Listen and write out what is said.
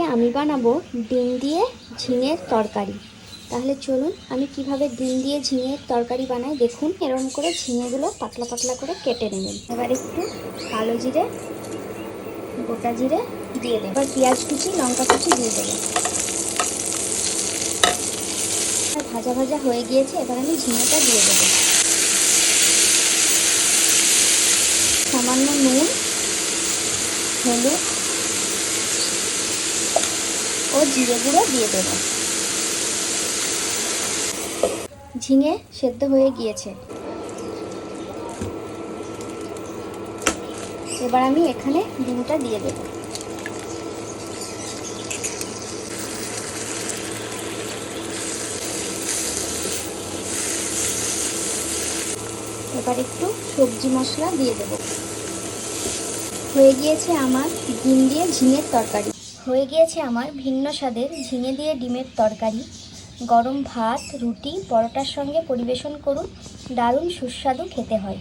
আজকে আমি বানাবো ডিম দিয়ে ঝিঙের তরকারি। তাহলে চলুন আমি কীভাবে ডিম দিয়ে ঝিঙের তরকারি বানাই দেখুন। এরকম করে ঝিঙেগুলো পাতলা পাতলা করে কেটে নেবেন এবার একটু কালো জিরে, গোটা জিরে দিয়ে দেবেন এবার পেঁয়াজ কুচি, লঙ্কা কুচি দিয়ে দেবেন ভাজা ভাজা হয়ে গিয়েছে, এবার আমি ঝিঙেটা দিয়ে দেবো। সামান্য নুন, হলুদ ও জিরে গুঁড়ো দিয়ে দেবো। ঝিঙে সেদ্ধ হয়ে গিয়েছে। এবার আমি এখানে ডিমটা দিয়ে দেব। এবার একটু সবজি মশলা দিয়ে দেব। হয়ে গিয়েছে আমার ডিম দিয়ে ঝিঙের তরকারি। হয়ে গিয়েছে আমার ভিন্ন স্বাদের ঝিঙে দিয়ে ডিমের তরকারি। গরম ভাত, রুটি, পরোটার সঙ্গে পরিবেশন করুন। দারুণ সুস্বাদু খেতে হয়।